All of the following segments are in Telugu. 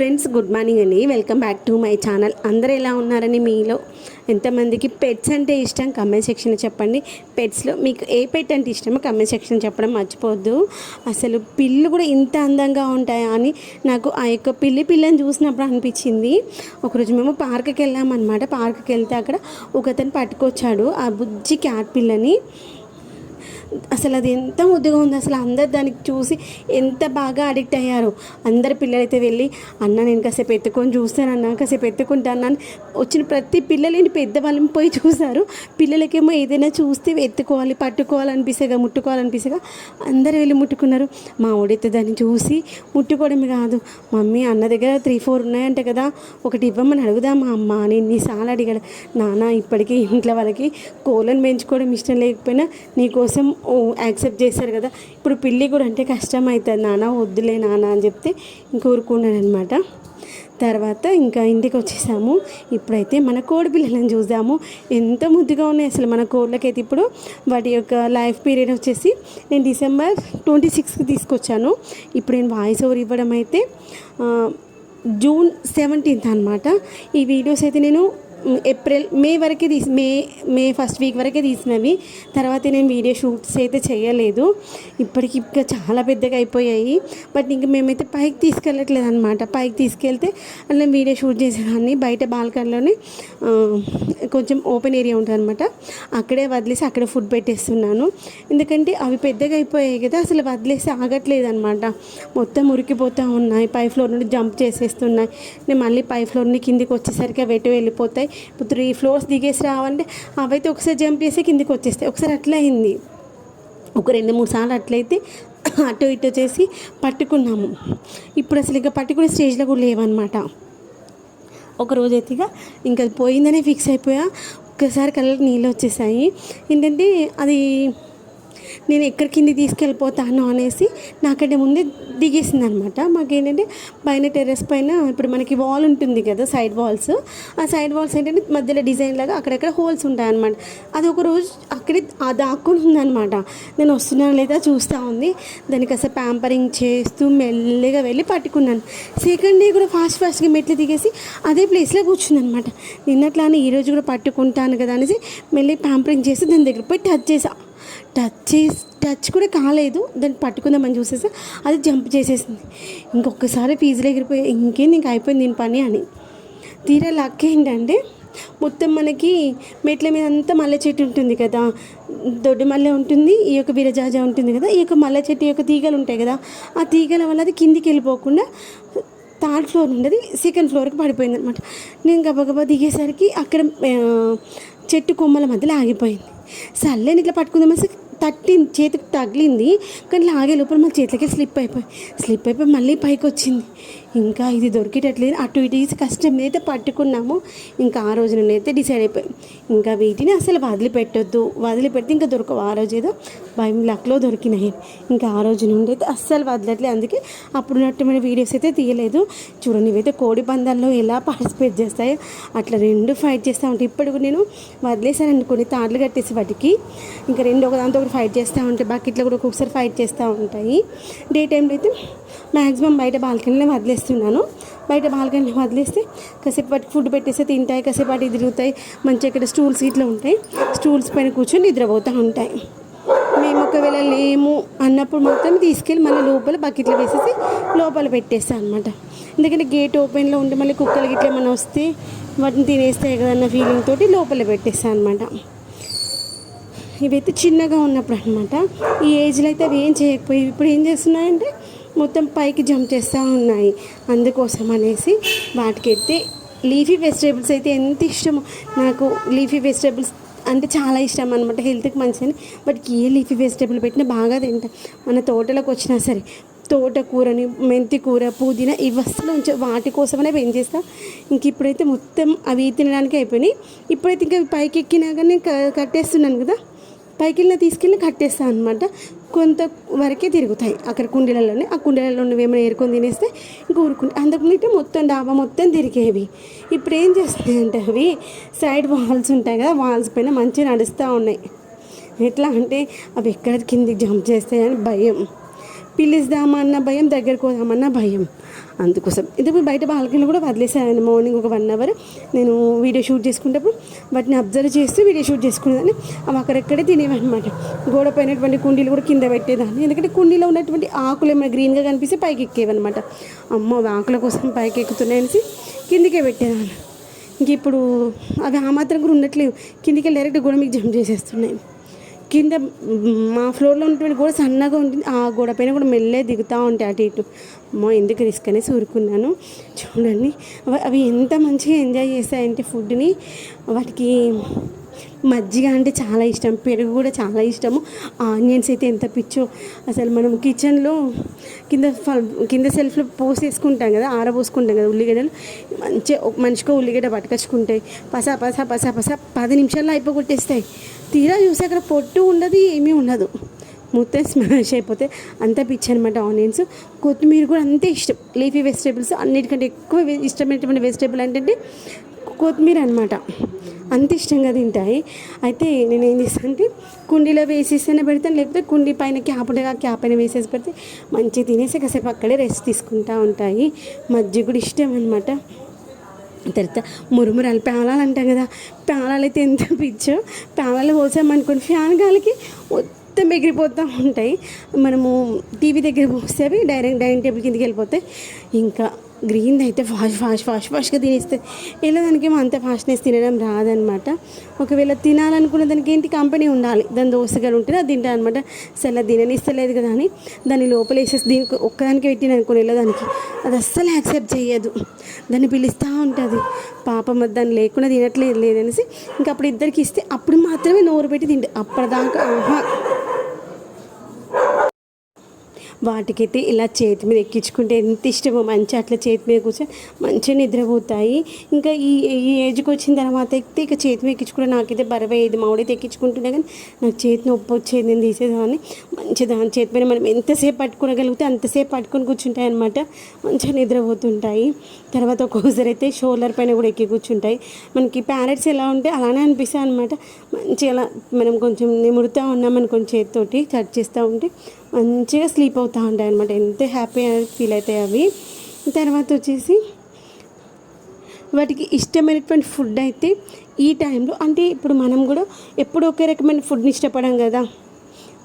ఫ్రెండ్స్ గుడ్ మార్నింగ్ అండి. Welcome back to my channel. అందరూ ఎలా ఉన్నారని మీలో ఎంతమందికి పెట్స్ అంటే ఇష్టం కమెంట్ సెక్షన్ చెప్పండి. పెట్స్లో మీకు ఏ పెట్ అంటే ఇష్టమో కమెంట్ సెక్షన్ చెప్పడం మర్చిపోవద్దు అసలు పిల్లు కూడా ఇంత అందంగా ఉంటాయా అని నాకు ఆ యొక్క పిల్లి పిల్లని చూసినప్పుడు అనిపించింది. ఒకరోజు మేము పార్క్కి వెళ్ళామన్నమాట. పార్క్కి వెళ్తే అక్కడ ఒకతను పట్టుకొచ్చాడు. ఆ బుజ్జి క్యాట్ పిల్లని. అసలు అది ఎంత ముద్దుగా ఉంది అసలు అందరు దానికి చూసి ఎంత బాగా అడిక్ట్ అయ్యారు. అందరు పిల్లలైతే వెళ్ళి అన్న నేను కాసేపు ఎత్తుకొని చూస్తానన్న కాసేపు ఎత్తుకుంటాను అని వచ్చిన ప్రతి పిల్లలేని పెద్దవాళ్ళని పోయి చూశారు. పిల్లలకేమో ఏదైనా చూస్తే ఎత్తుకోవాలి పట్టుకోవాలనిపిస్తేగా ముట్టుకోవాలనిపిస్తేగా అందరు వెళ్ళి ముట్టుకున్నారు. మా ఓడైతే దాన్ని చూసి ముట్టుకోవడమే కాదు మమ్మీ అన్న దగ్గర త్రీ ఫోర్ ఉన్నాయంట కదా ఒకటి ఇవ్వమని అడుగుదామా అమ్మ అని ఎన్నిసార్లు అడిగాడు. నాన్న ఇప్పటికీ ఇంట్లో వాళ్ళకి కోళ్ళని పెంచుకోవడం ఇష్టం లేకపోయినా నీకోసం యాక్సెప్ట్ చేశారు కదా. ఇప్పుడు పిల్లి కూడా అంటే కష్టం అవుతుంది. నాన్న వద్దులే నాన్న అని చెప్తే ఇంక అనమాట తర్వాత ఇంకా ఇంటికి వచ్చేసాము. ఇప్పుడైతే మన కోడి పిల్లలను చూసాము. ఎంత ముద్దుగా ఉన్నాయి అసలు మన కోళ్ళకైతే ఇప్పుడు. వాటి యొక్క లైఫ్ పీరియడ్ వచ్చేసి నేను డిసెంబర్ ట్వంటీ సిక్స్కి తీసుకొచ్చాను. ఇప్పుడు నేను వాయిస్ ఓవర్ ఇవ్వడం అయితే జూన్ సెవెంటీన్త్ అనమాట ఈ వీడియోస్ అయితే నేను ఏప్రిల్ మే వరకే తీసి మే మే ఫస్ట్ వీక్ వరకే తీసినవి. తర్వాత నేను వీడియో షూట్స్ అయితే చేయలేదు. ఇప్పటికి ఇంకా చాలా పెద్దగా అయిపోయాయి. బట్ ఇంక మేమైతే పైకి తీసుకెళ్ళట్లేదు అనమాట పైకి తీసుకెళ్తే అలా వీడియో షూట్ చేసేదాన్ని. బయట బాల్కనీలోనే కొంచెం ఓపెన్ ఏరియా ఉంటుంది అనమాట అక్కడే వదిలేసి అక్కడే ఫుడ్ పెట్టేస్తున్నాను. ఎందుకంటే అవి పెద్దగా అయిపోయాయి కదా అసలు వదిలేసి ఆగట్లేదు అనమాట మొత్తం ఉరికిపోతూ ఉన్నాయి. పై ఫ్లోర్ నుండి జంప్ చేసేస్తున్నాయి. నేను మళ్ళీ పై ఫ్లోర్ నుండి కిందికి వచ్చేసరికి అవి వెళ్ళిపోతాయి? ఇప్పుడు త్రీ ఫ్లోర్స్ దిగేసి రావాలంటే అవైతే ఒకసారి జంప్ చేసి కిందికి వచ్చేస్తాయి ఒకసారి అట్లా అయింది. ఒక రెండు మూడు సార్లు అట్లయితే అటు ఇటు చేసి పట్టుకున్నాము. ఇప్పుడు అసలు ఇంకా పట్టుకునే స్టేజ్లో కూడా లేవన్నమాట. ఒక రోజు అయితే ఇక ఇంకా అది పోయిందనే ఫిక్స్ అయిపోయా. ఒక్కసారి కళ్ళకి నీళ్ళు వచ్చేసాయి. ఏంటంటే అది నేను ఎక్కడి కింది తీసుకెళ్ళిపోతాను అనేసి నాకంటే ముందే దిగేసింది అనమాట మాకేంటంటే పైన టెర్రస్ పైన ఇప్పుడు మనకి వాల్ ఉంటుంది కదా సైడ్ వాల్స్. ఆ సైడ్ వాల్స్ ఏంటంటే మధ్యలో డిజైన్ లాగా అక్కడక్కడ హోల్స్ ఉంటాయి అనమాట అది ఒక రోజు అక్కడే ఆ దాక్కుని ఉందన్నమాట నేను వస్తున్నాను లేదా చూస్తూ ఉంది. దానికి అసలు ప్యాంపరింగ్ చేస్తూ మెల్లగా వెళ్ళి పట్టుకున్నాను. సెకండ్ డే కూడా ఫాస్ట్ ఫాస్ట్గా మెట్లు దిగేసి అదే ప్లేస్లో కూర్చుంది అనమాట నిన్నట్లానే ఈరోజు కూడా పట్టుకుంటాను కదా అనేసి మెల్లి ప్యాంపరింగ్ చేసి దాని దగ్గర పోయి టచ్ చేసా. టచ్ చేసి టచ్ కూడా కాలేదు. దాన్ని పట్టుకుందామని చూసేసి అది జంప్ చేసేసింది. ఇంకొకసారి ఫీజులు ఎగిరిపోయి ఇంకేం ఇంక అయిపోయింది దీని పని అని. తీరా లక్ ఏంటంటే మొత్తం మనకి మెట్ల మీద అంతా మల్లె చెట్టు ఉంటుంది కదా. దొడ్డు మల్లె ఉంటుంది ఈ యొక్క విరజాజ ఉంటుంది కదా. ఈ యొక్క మల్లె చెట్టు యొక్క తీగలు ఉంటాయి కదా. ఆ తీగల వల్ల అది కిందికి వెళ్ళిపోకుండా థర్డ్ ఫ్లోర్ ఉండదు. సెకండ్ ఫ్లోర్కి పడిపోయింది అనమాట నేను గబగబా దిగేసరికి అక్కడ చెట్టు కొమ్మల మధ్యలో ఆగిపోయింది. సర్లేని ఇట్లా పట్టుకుందామేసి తట్టింది చేతికి తగిలింది. కానీ లాగే లోపల మళ్ళీ చేతికి స్లిప్ అయిపోయి స్లిప్ అయిపోయి మళ్ళీ పైకి వచ్చింది ఇంకా ఇది దొరికేటట్లేదు. అటు ఇటు ఇది కష్టం ఏదైతే అయితే పట్టుకున్నాము. ఇంకా ఆ రోజు నుండి అయితే డిసైడ్ అయిపోయాం. ఇంకా వీటిని అసలు వదిలిపెట్టొద్దు. వదిలిపెడితే ఇంకా దొరకవు ఆ రోజు ఏదో భయం లక్లో దొరికినాయి. ఇంకా ఆ రోజు నుండి అయితే అస్సలు వదలట్లేదు అందుకే అప్పుడున్నట్టుమైన వీడియోస్ అయితే తీయలేదు. చూడండి ఇవైతే కోడి పందాల్లో ఎలా పార్టిసిపేట్ చేస్తాయో అట్లా రెండు ఫైట్ చేస్తూ ఉంటాయి ఇప్పుడు నేను వదిలేసాను కొన్ని తాళ్ళు కట్టేసి వాటికి. ఇంకా రెండు ఒక దాంతో ఒకటి ఫైట్ చేస్తూ ఉంటాయి బకెట్లో కూడా ఒక్కొక్కసారి ఫైట్ చేస్తూ ఉంటాయి. డే టైంలో అయితే మ్యాక్సిమం బయట బాల్కనీలో వదిలేస్తున్నాను బయట బాల్కనీలో వదిలేస్తే కాసేపు వాటికి ఫుడ్ పెట్టేస్తే తింటాయి కాసేపు వాటికి తిరుగుతాయి. మంచిగా ఇక్కడ స్టూల్స్ ఇట్లా ఉంటాయి. స్టూల్స్ పైన కూర్చొని నిద్రపోతూ ఉంటాయి. మేము ఒకవేళ లేము అన్నప్పుడు మాత్రం తీసుకెళ్ళి మళ్ళీ లోపల బకెట్లో వేసేసి లోపల పెట్టేస్తాం అనమాట ఎందుకంటే గేట్ ఓపెన్లో ఉంటే మళ్ళీ కుక్కలు గిట్ల ఏమైనా వస్తే వాటిని తినేస్తాయి కదా అన్న ఫీలింగ్ తోటి లోపల పెట్టేస్తాను అనమాట ఇవైతే చిన్నగా ఉన్నప్పుడు అనమాట ఈ ఏజ్లో అయితే అవి ఏం చేయకపోయి ఇప్పుడు ఏం చేస్తున్నాయంటే మొత్తం పైకి జంప్ చేస్తూ ఉన్నాయి. అందుకోసం అనేసి వాటికైతే లీఫీ వెజిటేబుల్స్ అయితే ఎంత ఇష్టమో నాకు లీఫీ వెజిటేబుల్స్ అంటే చాలా ఇష్టం అనమాట హెల్త్కి మంచిదని. బట్ ఏ లీఫీ వెజిటేబుల్ పెట్టినా బాగా తింటాం. మన తోటలోకి వచ్చినా సరే తోటకూరని మెంతి కూర పుదీనా ఇవి అసలు ఉంచ వాటి కోసమనే పెంచేస్తా. ఇంక ఇప్పుడైతే మొత్తం అవి తినడానికి అయిపోయినాయి. ఇప్పుడైతే ఇంకా పైకి ఎక్కినా కానీ క- కట్టేస్తున్నాను కదా. పైకి వెళ్ళిన తీసుకెళ్ళి కట్టేస్తాను అనమాట కొంత వరకే తిరుగుతాయి అక్కడ కుండీలలోనే. ఆ కుండీలలో ఉన్నవి ఏమైనా ఏరుకొని తినేస్తే ఇంకా ఊరుకుంటే అంతకుముందు మొత్తం డాబా మొత్తం తిరిగేవి. ఇప్పుడు ఏం చేస్తున్నాయి అంటే అవి సైడ్ వాల్స్ ఉంటాయి కదా వాల్స్ పైన మంచిగా నడుస్తూ ఉన్నాయి. ఎట్లా అంటే అవి ఎక్కడ కిందికి జంప్ చేస్తాయని భయం. పిలుస్తామన్న భయం దగ్గరకు పోదామన్న భయం. అందుకోసం ఇది బయట బాల్కనీలో కూడా వదిలేసాను మార్నింగ్ ఒక వన్ అవర్ నేను వీడియో షూట్ చేసుకునేటప్పుడు వాటిని అబ్జర్వ్ చేస్తూ వీడియో షూట్ చేసుకునేదాన్ని. అవి అక్కడెక్కడే తినేవన్నమాట. గోడ పైనటువంటి కుండీలు కూడా కింద పెట్టేదాన్ని. ఎందుకంటే కుండీలో ఉన్నటువంటి ఆకులు ఏమైనా గ్రీన్గా కనిపిస్తే పైకి ఎక్కేవన్నమాట. అమ్మ అవి ఆకుల కోసం పైకి ఎక్కుతున్నాయనేసి కిందికే పెట్టేదాన్ని. ఇంక ఇప్పుడు అవి ఆ మాత్రం కూడా ఉండట్లేవు. కిందికి డైరెక్ట్ గోడ మీకు జంప్ చేసేస్తున్నాయి. కింద మా ఫ్లోర్లో ఉన్నటువంటి గోడ సన్నగా ఉంటుంది. ఆ గోడ పైన కూడా మెల్లే దిగుతూ ఉంటాయి అటు ఇటు. అమ్మో ఎందుకు రిస్క్ అనేసి ఊరుకున్నాను. చూడండి. అవి- ఎంత మంచిగా ఎంజాయ్ చేస్తాయంటే ఫుడ్ని. వాటికి మజ్జిగ అంటే చాలా ఇష్టం. పెరుగు కూడా చాలా ఇష్టము. ఆనియన్స్ అయితే ఎంత పిచ్చో. అసలు మనం కిచెన్లో కింద కింద సెల్ఫ్లో పోసేసుకుంటాం కదా ఆరబోసుకుంటాం కదా ఉల్లిగడ్డలు. మంచిగా ఒక మనిషికో ఉల్లిగడ్డ పట్టుకొచ్చుకుంటాయి. పసా పసా పసా పసా పది నిమిషాల్లో అయిపోగొట్టేస్తాయి. తీరా చూసి అక్కడ పొట్టు ఉండదు ఏమీ ఉండదు. మొత్తం స్మాష్ అయిపోతే అంత పిచ్చి అనమాట ఆనియన్స్. కొత్తిమీర కూడా అంతే ఇష్టం. లీఫీ వెజిటేబుల్స్ అన్నిటికంటే ఎక్కువ ఇష్టమైనటువంటి వెజిటేబుల్ ఏంటంటే కొత్తిమీర అనమాట అంత ఇష్టంగా తింటాయి. అయితే నేను ఏం చేస్తాను అంటే కుండీలో వేసేస్తేనే పెడతాను లేకపోతే కుండీ పైన క్యాప్ ఉండగా క్యాప్ పైన వేసేసి పెడితే మంచిగా తినేసి కాసేపు అక్కడే రెస్ట్ తీసుకుంటూ ఉంటాయి. మజ్జిగ కూడా ఇష్టం అనమాట తర్వాత మురుమురాలు పేలాలు అంటాం కదా పేలాలు అయితే ఎంత పిచ్చు పేలాలు పోసామనుకోండి ఫ్యాన్ గాలికి మొత్తం ఎగిరిపోతూ ఉంటాయి. మనము టీవీ దగ్గర పోస్తే డైరెక్ట్ డైనింగ్ టేబుల్ కిందకి వెళ్ళిపోతాయి. ఇంకా గ్రీన్ అయితే ఫాస్ట్ ఫాస్ట్ ఫాస్ట్ ఫాస్ట్గా తినేస్తే ఇలా దానికేమో అంత ఫాస్ట్నెస్ తినడం రాదనమాట. ఒకవేళ తినాలనుకున్న దానికి ఏంటి కంపెనీ ఉండాలి. దాని దోసగాలు ఉంటే అది తింటా అనమాట అసలు తిననిస్తలేదు కదా అని దాన్ని లోపలేసేసి దీనికి ఒక్కదానికి పెట్టిన అనుకుని దానికి. అది అస్సలు యాక్సెప్ట్ చేయదు దాన్ని పిలుస్తూ ఉంటుంది. పాపం అది దాన్ని లేకుండా తినట్లేదు లేదనేసి ఇంకా అప్పుడు ఇద్దరికి ఇస్తే అప్పుడు మాత్రమే నోరు పెట్టి తింటే అప్పటిదాకా ఆహా వాటికైతే ఇలా చేతి మీద ఎక్కించుకుంటే ఎంత ఇష్టమో మంచి అట్లా చేతి మీద కూర్చొని మంచిగా నిద్రపోతాయి. ఇంకా ఈ ఈ ఏజ్కి వచ్చిన తర్వాత అయితే ఇక చేతి మీద ఎక్కించుకుంటే నాకైతే బరవయ్యేది మామిడైతే ఎక్కించుకుంటుండే కానీ నాకు చేతి నొప్పి వచ్చేది నేను తీసేదాన్ని. మంచి దాని చేతి పైన మనం ఎంతసేపు పట్టుకోగలిగితే అంతసేపు పట్టుకొని కూర్చుంటాయి అనమాట మంచిగా నిద్రపోతుంటాయి. తర్వాత ఒక్కొక్కసారి అయితే షోల్డర్ పైన కూడా ఎక్కి కూర్చుంటాయి. మనకి ప్యారెట్స్ ఎలా ఉంటే అలానే అనిపిస్తాయి అనమాట మంచిగా మనం కొంచెం నిమురుతూ అనుకోని చేతితోటి కట్ చేస్తూ ఉంటే మంచిగా స్లీప్ అవుతూ ఉంటాయి అనమాట ఎంత హ్యాపీ ఫీల్ అవుతాయి అవి. తర్వాత వచ్చేసి వాటికి ఇష్టమైనటువంటి ఫుడ్ అయితే ఈ టైంలో అంటే ఇప్పుడు మనం కూడా ఎప్పుడు ఒకే రకమైన ఫుడ్ని ఇష్టపడం కదా.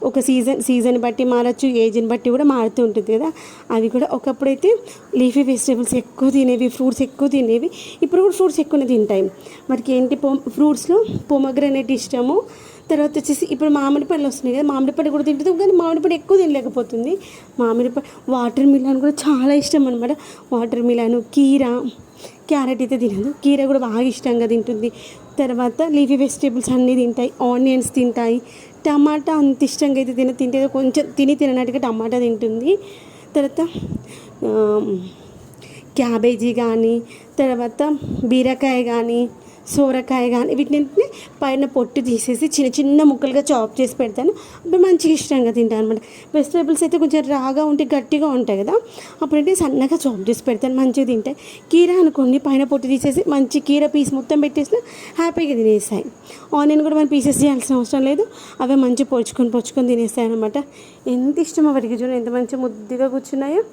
ఒక సీజన్ సీజన్ బట్టి మారచ్చు ఏజ్ని బట్టి కూడా మారుతూ ఉంటుంది కదా. అవి కూడా ఒకప్పుడైతే లీఫీ వెజిటేబుల్స్ ఎక్కువ తినేవి ఫ్రూట్స్ ఎక్కువ తినేవి. ఇప్పుడు కూడా ఫ్రూట్స్ ఎక్కువనే తింటాయి. వాటికి ఏంటి పో ఫ్రూట్స్లో పొమగ్రనేట్ ఇష్టము తర్వాత వచ్చేసి ఇప్పుడు మామిడి పళ్ళు వస్తున్నాయి కదా మామిడి పళ్ళు కూడా తింటుంది కానీ మామిడి పళ్ళు ఎక్కువ తినలేకపోతుంది. మామిడి పళ్ళు వాటర్ మిలన్ కూడా చాలా ఇష్టం అనమాట వాటర్ మిలన్ కీరా క్యారెట్ అయితే తినదు కీర కూడా బాగా ఇష్టంగా తింటుంది. తర్వాత లీఫీ వెజిటేబుల్స్ అన్నీ తింటాయి ఆనియన్స్ తింటాయి. టమాటా అంత ఇష్టంగా అయితే తిన తింటే కొంచెం తిని తిననట్టుగా టమాటా తింటుంది. తర్వాత క్యాబేజీ కానీ తర్వాత బీరకాయ కానీ సోరకాయ కానీ వీటిని పైన పొట్టు తీసేసి చిన్న చిన్న ముక్కలుగా చాప్ చేసి పెడతాను. అప్పుడు మంచిగా ఇష్టంగా తింటాను అనమాట వెజిటేబుల్స్ అయితే కొంచెం రాగా ఉంటే గట్టిగా ఉంటాయి కదా అప్పుడైతే సన్నగా చాప్ చేసి పెడతాను మంచిగా తింటాయి కీర అనుకోండి పైన పొట్టు తీసేసి మంచి కీర పీస్ మొత్తం పెట్టేసిన హ్యాపీగా తినేస్తాయి. ఆనియన్ కూడా మనం పీసెస్ చేయాల్సిన అవసరం లేదు అవే మంచి పొడుచుకొని పొడుచుకొని తినేస్తాయి అనమాట ఎంత ఇష్టం వాటికి చూడండి ఎంత మంచి ముద్దుగా కూర్చున్నాయో.